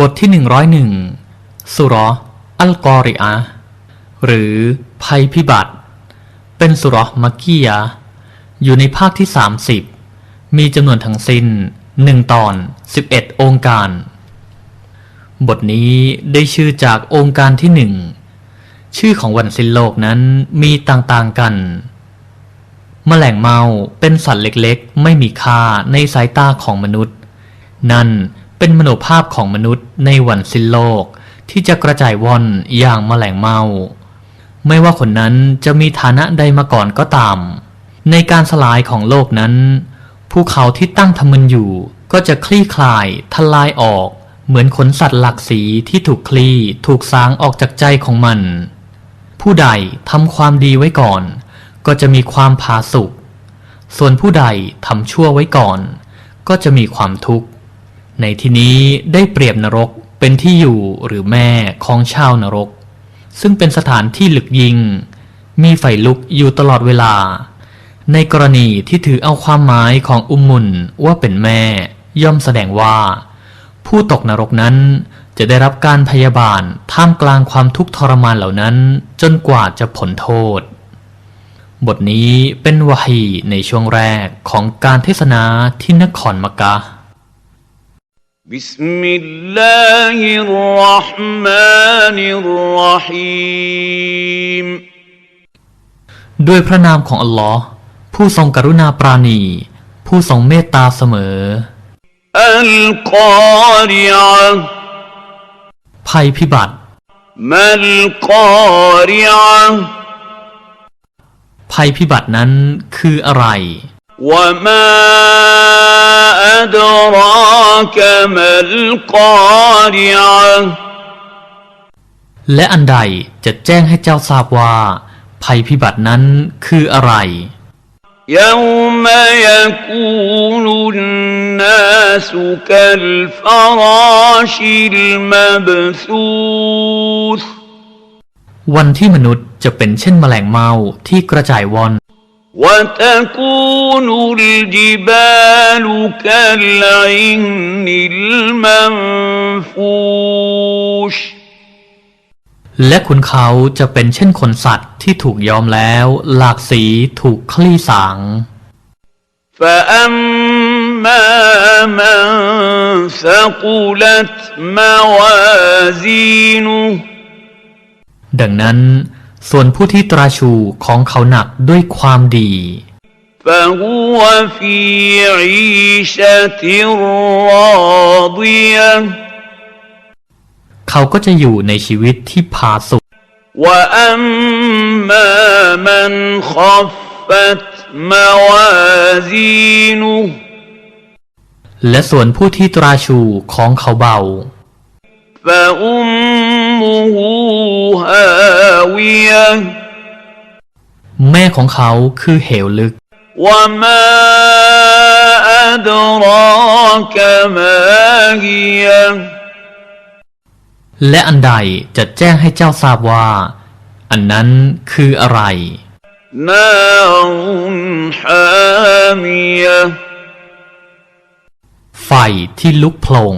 บทที่หนึ่งร้อยหนึ่งสุรออัลกอริอะหรือภัยพิบัติ เป็นสุรอมักกียะอยู่ในภาคที่ 30 มีจำนวนทั้งสิ้นหนึ่งตอน 11 องค์การ บทนี้ได้ชื่อจากองค์การที่หนึ่งชื่อของวันสิ้นโลกนั้นมีต่างๆกัน แมลงเมาเป็นสัตว์เล็กๆ ไม่มีค่าในสายตาของมนุษย์ นั่น เป็นมโนภาพของมนุษย์ในวันสิ้นโลก ที่จะกระจายว่อนอย่างแมลงเมา ไม่ว่าคนนั้นจะมีฐานะใดมาก่อนก็ตาม ในการสลายของโลกนั้น ภูเขาที่ตั้งทำมึนอยู่ก็จะคลี่คลายทลายออก เหมือนขนสัตว์หลักสีที่ถูกคลี่ถูกสางออกจากใจของมัน ผู้ใดทำความดีไว้ก่อน ก็จะมีความผาสุกส่วนผู้ใดทำชั่วไว้ก่อน ก็จะมีความทุกข์ ในที่นี้ได้เปรียบนรกเป็นที่อยู่หรือแม่ของชาวนรก ซึ่งเป็นสถานที่หลึกยิง มีไฟลุกอยู่ตลอดเวลา ในกรณีที่ถือเอาความหมายของอุมมุนว่าเป็นแม่ย่อมแสดงว่า ผู้ตกนรกนั้นจะได้รับการพยาบาลท่ามกลางความทุกข์ทรมานเหล่านั้นจนกว่าจะผลโทษ บทนี้เป็นวาฮีในช่วงแรกของการเทศนาที่นครมักกะ بسم الله الرحمن الرحيم ด้วยพระนามของอัลลอฮ์ผู้ทรงกรุณาปราณี ผู้ทรงเมตตาเสมอ القارعة ภัยพิบัติ ما القارعة ภัยพิบัตินั้นคืออะไร وما أدراك ما القارعة และอันใดจะแจ้งให้เจ้าทราบว่า ภัยพิบัตินั้นคืออะไร يوم يكون الناس كالفراش المبثوث วันที่มนุษย์จะเป็นเช่นแมลงเมาที่กระจายว่อน وتكون الجبال كالعهن المنفوش และขุนเขาจะเป็นเช่นขนสัตว์ที่ถูกย้อมแล้ว หลากสีถูกคลี่สาง فأما من ثقلت موازينه ดังนั้น ส่วนผู้ที่ตราชูของเขาหนักด้วยความดี فهو في عيشة راضية เขาก็จะอยู่ในชีวิตที่ผาสุก وأما من خفت موازينه และส่วนผู้ที่ตราชูของเขาเบา فأمه هاوية แม่ของเขาคือเหวลึก وما أدراك ما هي และอันใดจะแจ้งให้เจ้าทราบว่า อันนั้นคืออะไร نار حامية ไฟที่ลุกโพลง